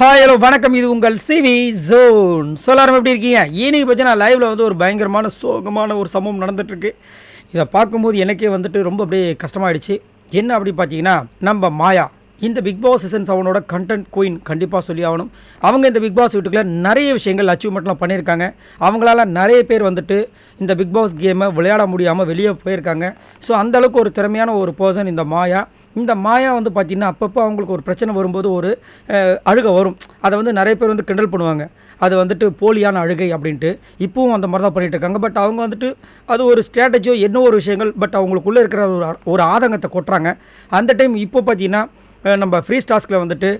Hi hello வணக்கம். இது உங்கள் சிவி ஜோன் சொல்லாரம் எப்படி இருக்கீங்க? இன்னைக்கு பார்த்தீங்கன்னா லைவில் வந்து ஒரு பயங்கரமான சோகமான ஒரு சம்பவம் நடந்துட்டுருக்கு. இதை பார்க்கும்போது எனக்கே வந்துட்டு ரொம்ப அப்படியே கஷ்டமாயிடுச்சு. என்ன அப்படி பார்த்தீங்கன்னா நம்ம மாயா இந்த பிக் பாஸ் சீசன் செவனோட கண்டென்ட் குயின் கண்டிப்பாக சொல்லி ஆகணும் அவங்க இந்த பிக் பாஸ் வீட்டுக்குள்ள நிறைய விஷயங்கள் அச்சீவ்மெண்ட்லாம் பண்ணியிருக்காங்க. அவங்களால நிறைய பேர் வந்துட்டு இந்த பிக் பாஸ் கேமை விளையாட முடியாமல் வெளியே போயிருக்காங்க. ஸோ அந்தளவுக்கு ஒரு திறமையான ஒரு பர்சன் இந்த மாயா. இந்த மாயா வந்து பார்த்திங்கன்னா அப்பப்போ அவங்களுக்கு ஒரு பிரச்சனை வரும்போது ஒரு அழுகை வரும். அதை வந்து நிறைய பேர் வந்து கிண்டல் பண்ணுவாங்க. அது வந்துட்டு போலியான அழுகை அப்படின்ட்டு. இப்பவும் அந்த மாதிரி தான் பண்ணிகிட்டு இருக்காங்க. பட் அவங்க வந்துட்டு அது ஒரு ஸ்ட்ராட்டஜியோ என்ன ஒரு விஷயங்கள் பட் அவங்களுக்குள்ளே இருக்கிற ஒரு ஒரு ஆதங்கத்தை கொட்டுறாங்க. அந்த டைம் இப்போ பார்த்தீங்கன்னா நம்ம ஃப்ரீ ஸ்டாஸ்கில் வந்துட்டு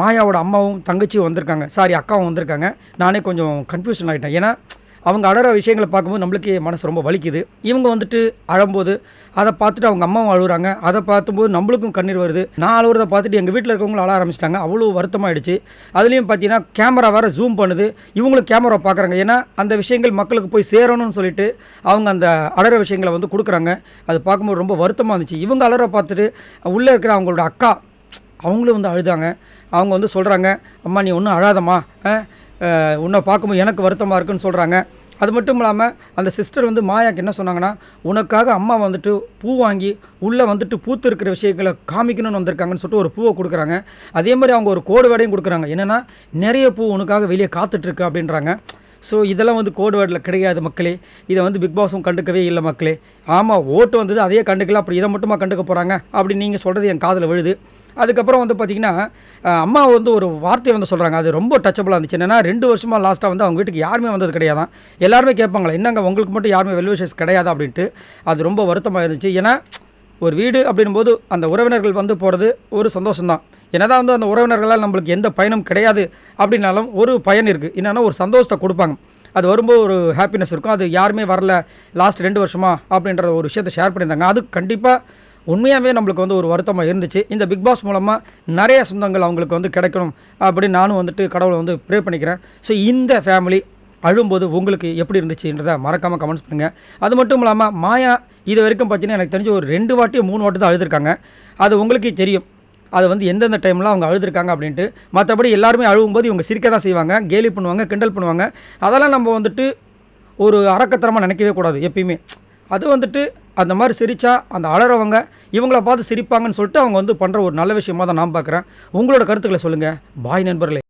மாயாவோட அம்மாவும் தங்கச்சியும் வந்திருக்காங்க. சாரி அக்காவும் வந்திருக்காங்க. நானே கொஞ்சம் கன்ஃபியூஷன் ஆகிட்டேன் ஏன்னா அவங்க அடற விஷயங்களை பார்க்கும்போது நம்மளுக்கு மனசு ரொம்ப வலிக்குது. இவங்க வந்துட்டு அழும்போது அதை பார்த்துட்டு அவங்க அம்மாவும் அழுகுறாங்க அதை பார்த்தும்போது நம்மளுக்கும் கண்ணீர் வருது. நான் அழுகிறத பார்த்துட்டு எங்கள் வீட்டில் இருக்கவங்களும் அழ ஆரம்பிச்சிட்டாங்க. அவ்வளோ வருத்தமாயிடுச்சு. அதுலேயும் பார்த்தீங்கன்னா கேமரா வேறு ஜூம் பண்ணுது. இவங்களும் கேமரா பார்க்குறாங்க. ஏன்னா அந்த விஷயங்கள் மக்களுக்கு போய் சேரணும்னு சொல்லிட்டு அவங்க அந்த அழற விஷயங்களை வந்து கொடுக்குறாங்க. அது பார்க்கும்போது ரொம்ப வருத்தமாக இருந்துச்சு. இவங்க அழற பார்த்துட்டு உள்ளே இருக்கிற அவங்களோட அக்கா அவங்களும் வந்து அழுதாங்க. அவங்க வந்து சொல்கிறாங்க அம்மா நீ ஒன்றும் அழாதம்மா. உன்னை பார்க்கும்போது எனக்கு வருத்தமாக இருக்குன்னு சொல்கிறாங்க அது மட்டும் இல்லாமல் அந்த சிஸ்டர் வந்து மாயாக்கு என்ன சொன்னாங்கன்னா உனக்காக அம்மா வந்துட்டு பூ வாங்கி உள்ளே வந்துட்டு பூத்து இருக்கிற விஷயங்களை காமிக்கணும்னு வந்திருக்காங்கன்னு சொல்லிட்டு ஒரு பூவை கொடுக்குறாங்க. அதே மாதிரி அவங்க ஒரு கோடு வேடையும் கொடுக்குறாங்க. என்னென்னா நிறைய பூ உனக்காக வெளியே காத்துட்ருக்கு அப்படின்றாங்க. ஸோ இதெல்லாம் வந்து கோடு வேர்டில் கிடையாது மக்களே. இதை வந்து பிக் பாஸும் கண்டுக்கவே இல்லை மக்களே. ஆமாம் ஓட்டு வந்தது அதையே கண்டுக்கல அப்புறம் இதை மட்டுமா கண்டுக்க போகிறாங்க அப்படி நீங்கள் சொல்கிறது என் காதில் விழுது. அதுக்கப்புறம் வந்து பார்த்திங்கன்னா அம்மா வந்து ஒரு வார்த்தை வந்து சொல்கிறாங்க அது ரொம்ப டச்சபிளாக இருந்துச்சு. என்னென்னா ரெண்டு வருஷமாக லாஸ்ட்டாக வந்து அவங்க வீட்டுக்கு யாருமே வந்தது கிடையாதான். எல்லாருமே கேட்பாங்களே என்னங்க உங்களுக்கு மட்டும் யாருமே வெல்விஷஸ் கிடையாது? அப்படின்ட்டு. அது ரொம்ப வருத்தமாக இருந்துச்சு. ஏன்னா ஒரு வீடு அப்படின்போது அந்த உறவினர்கள் வந்து போகிறது ஒரு சந்தோஷம்தான். என்னதான் வந்து அந்த உறவினர்களால் நம்மளுக்கு எந்த பயனும் கிடையாது அப்படின்னாலும் ஒரு பயன் இருக்குது என்னென்னா ஒரு சந்தோஷத்தை கொடுப்பாங்க. அது வரும்போது ஒரு ஹாப்பினஸ் இருக்கும். அது யாருமே வரல லாஸ்ட் ரெண்டு வருஷமா அப்படின்ற ஒரு விஷயத்தை ஷேர் பண்ணியிருந்தாங்க. அது கண்டிப்பாக உண்மையாகவே நம்மளுக்கு வந்து ஒரு வருத்தமாக இருந்துச்சு. இந்த பிக் பாஸ் மூலமாக நிறைய சொந்தங்கள் அவங்களுக்கு வந்து கிடைக்கணும் அப்படின்னு நானும் வந்துட்டு கடவுளை வந்து ப்ரே பண்ணிக்கிறேன். ஸோ இந்த ஃபேமிலி அழும்போது உங்களுக்கு எப்படி இருந்துச்சுன்றதை மறக்காமல் கமெண்ட்ஸ் பண்ணுங்கள் அது மட்டும் இல்லாமல் மாயா இது வரைக்கும் பார்த்தீங்கன்னா எனக்கு தெரிஞ்சு ஒரு ரெண்டு வாட்டி மூணு வாட்டி தான் அழுதுருக்காங்க. அது உங்களுக்கே தெரியும். அதை வந்து எந்தெந்த டைமில் அவங்க அழுதுருக்காங்க அப்படின்ட்டு மற்றபடி எல்லாருமே அழுகும்போது இவங்க சிரிக்க தான் செய்வாங்க கேலி பண்ணுவாங்க கிண்டல் பண்ணுவாங்க. அதெல்லாம் நம்ம வந்துட்டு ஒரு அறக்கத்தரமாக நினைக்கவே கூடாது எப்பயுமே. அது வந்துட்டு அந்த மாதிரி சிரித்தா அந்த அலறவங்க இவங்கள பார்த்து சிரிப்பாங்கன்னு சொல்லிட்டு அவங்க வந்து பண்ணுற ஒரு நல்ல விஷயமா தான் நான் பார்க்குறேன் உங்களோட கருத்துக்களை சொல்லுங்கள் பாய் நண்பர்களே.